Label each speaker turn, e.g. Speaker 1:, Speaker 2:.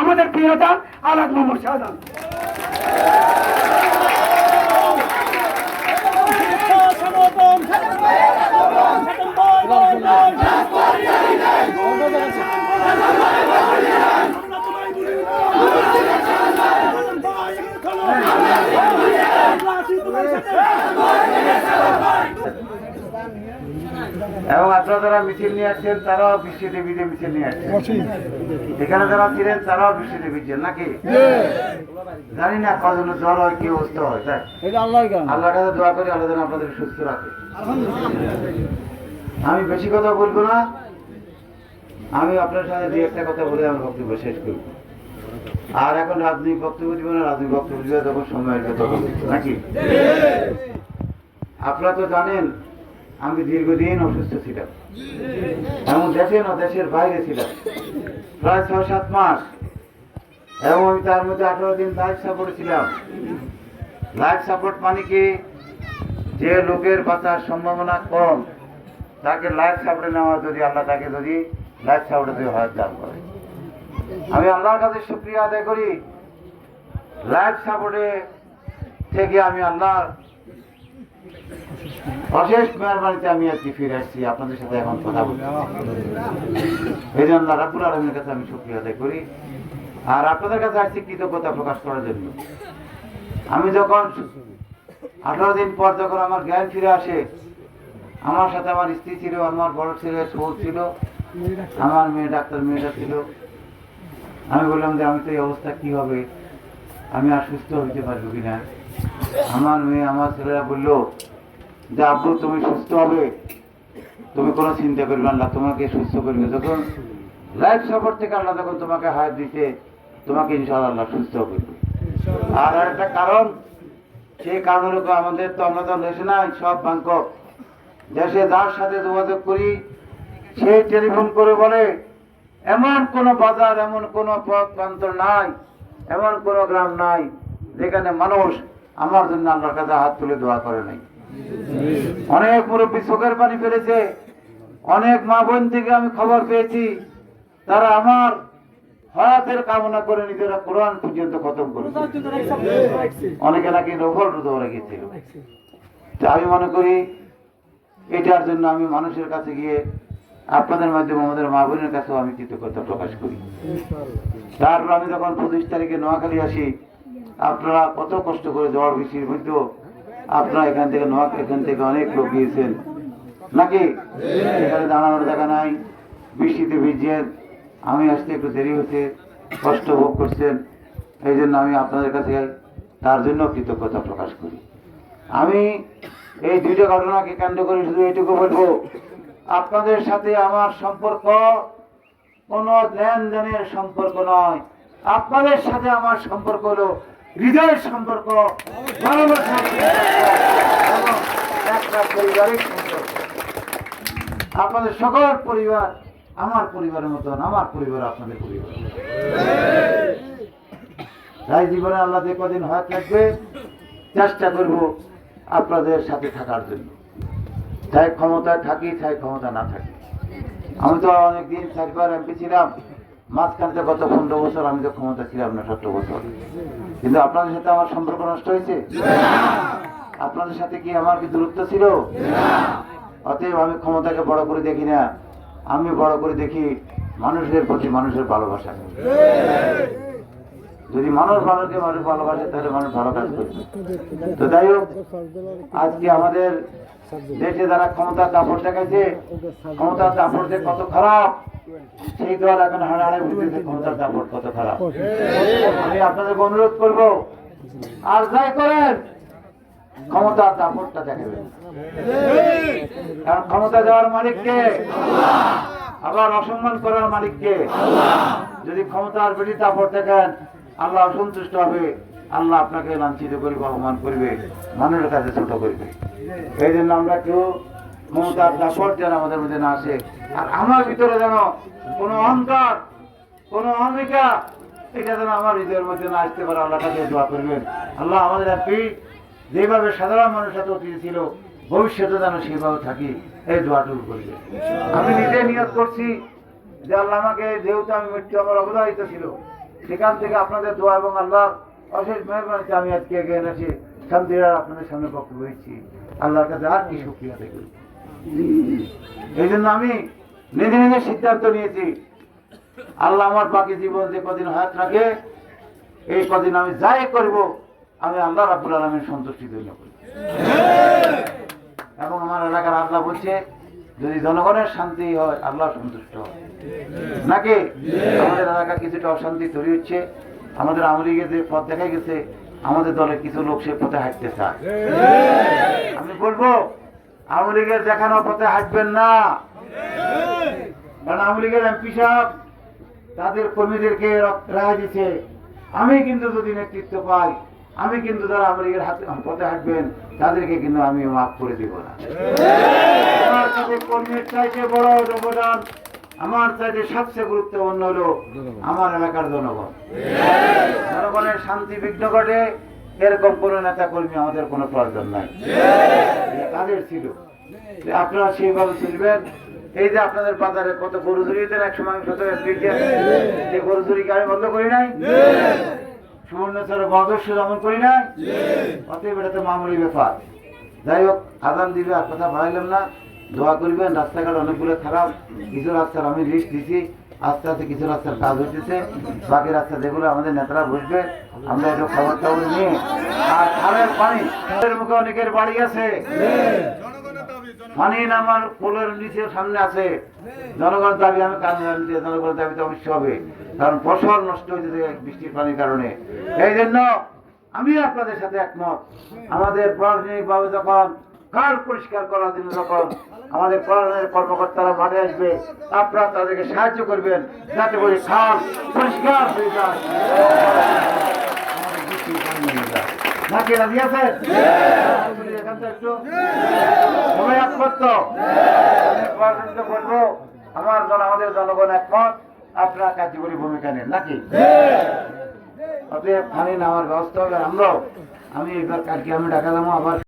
Speaker 1: আমাদের প্রিয়তা আলাদ মোহাম্মদ শাহজাহান।
Speaker 2: এবং আপনারা যারা মিছিল নিয়ে আসছেন তারাও বৃষ্টি দেবীতে মিছিল নিয়ে আসছেন। এখানে যারা ছিলেন তারাও বিশ্ব বৃষ্টি দেবীছেন নাকি? জানি না কজন জ্বর হয় কি অবস্থা হয় তাই আল্লাহ কাছে দোয়া করি আল্লাহ যেন আপনাদের সুস্থ রাখে। আমি বেশি কথা বলব না। আমি আপনার সাথে দু একটা কথা বলে আমার বক্তব্য শেষ করব। আর এখন রাজনৈতিক বক্তব্য দিব না রাজনৈতিক বক্তব্য দিবে তখন সময় আসবে তখন নাকি? আপনারা তো জানেন আমি দীর্ঘদিন অসুস্থ ছিলাম। এমন দেশে না দেশের বাইরে ছিলাম। প্রায় ছয়, সাত মাস। এবং আমি তার মধ্যে আঠারো দিন লাইফ সাপোর্ট ছিলাম। লাইফ সাপোর্ট মানে কি? যে লোকের বাঁচার সম্ভাবনা কম, তাকে লাইফ সাপোর্টে নেওয়া যদি আল্লাহ তাকে যদি লাইফ সাপোর্টে যদি হয় দান করে। আমি আল্লাহর কাছে শুক্রিয়া আদায় করি। লাইফ সাপোর্টে থেকে আমি আল্লাহর অশেষ মেহরবানিতে আমি আজকে ফিরে আসছি। আপনাদের সাথে এখন কথা বলছি। এই জন্য রাবুল আলমের কাছে আমি শুক্রিয়া আদায় করি। আর আপনাদের কাছে আসছি কৃতজ্ঞতা প্রকাশ করার জন্য। আমি যখন আঠারো দিন পর যখন আমার জ্ঞান ফিরে আসে, আমার সাথে আমার স্ত্রী ছিল, আমার বড় ছেলে, বউ ছিল, আমার মেয়ে, ডাক্তার মেয়েটা ছিল। আমি বললাম যে, আমি তো এই অবস্থা কি হবে? আমি আর সুস্থ হইতে পারব কিনা? আমার মেয়ে, আমার ছেলেরা বলল যে আব্বু তুমি সুস্থ হবে। তুমি কোনো চিন্তা করবে না, তোমাকে সুস্থ করবে। যখন লাইফ সাপোর্ট থেকে আল্লাহ যখন তোমাকে হাত দিতে তোমাকে ইনশাআল্লাহ আল্লাহ সুস্থ করবে আর একটা কারণ, সেই কারণ হলো আমাদের তো আমরা তো দেশে নাই, সব ব্যাংকক দেশে যার সাথে যোগাযোগ করি, সে টেলিফোন করে বলে, এমন কোন বাজার, এমন কোন পথ প্রান্তর নাই, এমন কোন গ্রাম নাই, যেখানে মানুষ আমার জন্য আল্লাহর কাছে হাত তুলে দোয়া করে নাই। অনেক মুরব্বী চোখের পানি ফেলেছে। অনেক মা বোন থেকে আমি খবর পেয়েছি। তারা আমার হয়াতের কামনা করে নিজেরা কোরআন পর্যন্ত খতম করেছে। অনেকে নাকি নফল রোধ গিয়েছিল। তো আমি মনে করি, এটার জন্য আমি মানুষের কাছে গিয়ে আপনাদের মাধ্যমে আমাদের মা বোনের কাছেও আমি কৃতজ্ঞতা প্রকাশ করি। তারপর আমি যখন পঁচিশ তারিখে নোয়াখালী আসি, আপনারা কত কষ্ট করে ঝড় বৃষ্টির মধ্যেও আপনারা এখান থেকে নোয়া এখান থেকে অনেক লোক গিয়েছেন। নাকি? এখানে দাঁড়ানোর জায়গা নাই। বৃষ্টিতে ভিজছেন। আমি আসতে একটু দেরি হচ্ছে, কষ্ট ভোগ করছেন। এই জন্য আমি আপনাদের কাছে তার জন্য কৃতজ্ঞতা প্রকাশ করি। আমি এই দুইটা ঘটনাকে কেন্দ্র করে শুধু এইটুকু বলব। আপনাদের সাথে আমার সম্পর্ক কোনো লেনদেনের সম্পর্ক নয়। আপনাদের সাথে আমার সম্পর্ক হলো হৃদয়ের সম্পর্ক, ভালোবাসার একটা পারিবারিক সম্পর্ক। আপনাদের সকল পরিবার আমার পরিবারের মতন, আমার পরিবার আপনাদের পরিবার। তাই জীবনে আল্লাহ যে কদিন হাত রাখবে চেষ্টা করব আপনাদের সাথে থাকার জন্য। চাই ক্ষমতায় থাকি, চাই ক্ষমতা না থাকি। আমি তো অনেকদিন চারবার এমপি ছিলাম। মাঝখানে গত পনেরো বছর আমি তো ক্ষমতা ছিলাম না সত্তর বছর। কিন্তু আপনাদের সাথে আমার সম্পর্ক নষ্ট হয়েছে? আপনাদের সাথে কি আমার কি দূরত্ব ছিল? অতএব আমি ক্ষমতাকে বড় করে দেখি না। আমি বড় করে দেখি মানুষের প্রতি মানুষের ভালোবাসা। যদি মানুষ মানুষকে মানুষ ভালোবাসে, তাহলে মানুষ ভালো কাজ করবে। তো যাই হোক, আজকে আমাদের দেশে যারা ক্ষমতার দাপট দেখাইছে, ক্ষমতার দাপট যে কত খারাপ, সেই দল এখন হাড়াহাড়ে বুঝতেছে ক্ষমতার দাপট কত খারাপ। আমি আপনাদেরকে অনুরোধ করব, আর যাই করেন, ক্ষমতার দাপটটা দেখাবেন। কারণ ক্ষমতা দেওয়ার মালিককে, আবার অসম্মান করার মালিককে, যদি ক্ষমতার বেশি দাপট দেখেন আল্লাহ অসন্তুষ্ট হবে, আল্লাহ আপনাকে লাঞ্ছিত করবে, অপমান করবে, মানুষের কাছে ছোট করবে। এই জন্য আমরা কেউ ক্ষমতার দাপট যেন আমাদের মধ্যে না আসে। আর আমার ভিতরে যেন কোনো অহংকার, কোনো অহমিকা, এটা যেন আমার হৃদয়ের মধ্যে না আসতে পারে আল্লাহ কাছে দোয়া করবেন। আল্লাহ আমাদের আপনি যেভাবে সাধারণ মানুষের সাথে অতীত ছিল, ভবিষ্যতে যেন সেভাবে থাকি, এই দোয়াটুকু করবে আমি নিজে নিয়োগ করছি যে আল্লাহ আমাকে, যেহেতু আমি মৃত্যু আমার অবধারিত ছিল সেখান থেকে আপনাদের দোয়া এবং আল্লাহ অশেষ মেহরবানিতে আমি আজকে এগিয়ে এনেছি। শান্তিরা আপনাদের সামনে বক্তব্য হয়েছি আল্লাহর কাছে আর কি সুক্রিয়া দেখি এই জন্য আমি নিজে নিজে সিদ্ধান্ত নিয়েছি আল্লাহ আমার বাকি জীবন যে কদিন হাত রাখে এই কদিন আমি যাই করব আমি আল্লাহ রাবুল আলমের সন্তুষ্টি জন্য করি। এবং আমার এলাকার আল্লাহ বলছে যদি জনগণের শান্তি হয় আল্লাহ সন্তুষ্ট হয় নাকি? আমাদের এলাকা কিছুটা অশান্তি তৈরি হচ্ছে। আমাদের আওয়ামী লীগের যে পথ দেখা গেছে। আমাদের দলের কিছু লোক সে পথে হাঁটতে চায়। আমি বলব আওয়ামী লীগের দেখানো পথে হাঁটবেন না। কারণ আওয়ামী লীগের এমপি সাহেব তাদের কর্মীদেরকে রায় দিচ্ছে আমি কিন্তু যদি নেতৃত্ব পাই আমি কিন্তু যারা লীগের হাতে পথে হাঁটবেন তাদেরকে কিন্তু আমি মাফ করে দিব না। কর্মীর চাইতে বড় অবদান আমার চাইতে সবচেয়ে গুরুত্বপূর্ণ হলো আমার এলাকার জনগণ। জনগণের শান্তি বিঘ্ন ঘটে এরকম কোনো নেতা কর্মী আমাদের কোনো প্রয়োজন নাই। তাদের ছিল। আপনারা সেইভাবে চলবেন। এই যে আপনাদের বাজারে কত গরু চুরিতেন এক সময় শত যে গরু চুরিকে আমি বন্ধ করি নাই? সুবর্ণ চরে বদস্য দমন করি নাই অতএব এটা তো মামুলি ব্যাপার। যাই হোক আদান দিবে আর কথা বাড়াইলাম না। দোয়া করবেন রাস্তাঘাট অনেকগুলো খারাপ। কিছু রাস্তার আমি লিস্ট দিছি। আস্তে আস্তে কিছু রাস্তার কাজ হইতেছে। বাকি রাস্তা যেগুলো আমাদের নেতারা বসবে আমরা একটু খবর টবর নিয়ে। আর খালের পানি খালের মুখে অনেকের বাড়ি আছে। পানি নামার পোলের নিচে সামনে আছে। জনগণের দাবি আমি কাজ জনগণের দাবি তো অবশ্যই হবে। কারণ ফসল নষ্ট হয়ে যেতে বৃষ্টির পানির কারণে। এই জন্য আমি আপনাদের সাথে একমত। আমাদের প্রশাসনিক ভাবে যখন কার পরিষ্কার করার জন্য যখন আমাদের প্রশাসনের কর্মকর্তারা মাঠে আসবে আপনারা তাদেরকে সাহায্য করবেন যাতে করে খাল পরিষ্কার হয়ে যায়। নাকি রাজি আছেন এখান থেকে একটু সবাই একমত তো আমি প্রশাসনকে বলব আমার জন আমাদের জনগণ একমত আপনারা কার্যকরী ভূমিকা নেন নাকি? অতএব পানি নেওয়ার ব্যবস্থা হবে আমরাও আমি এবার কালকে আমি ডাকা যাব আবার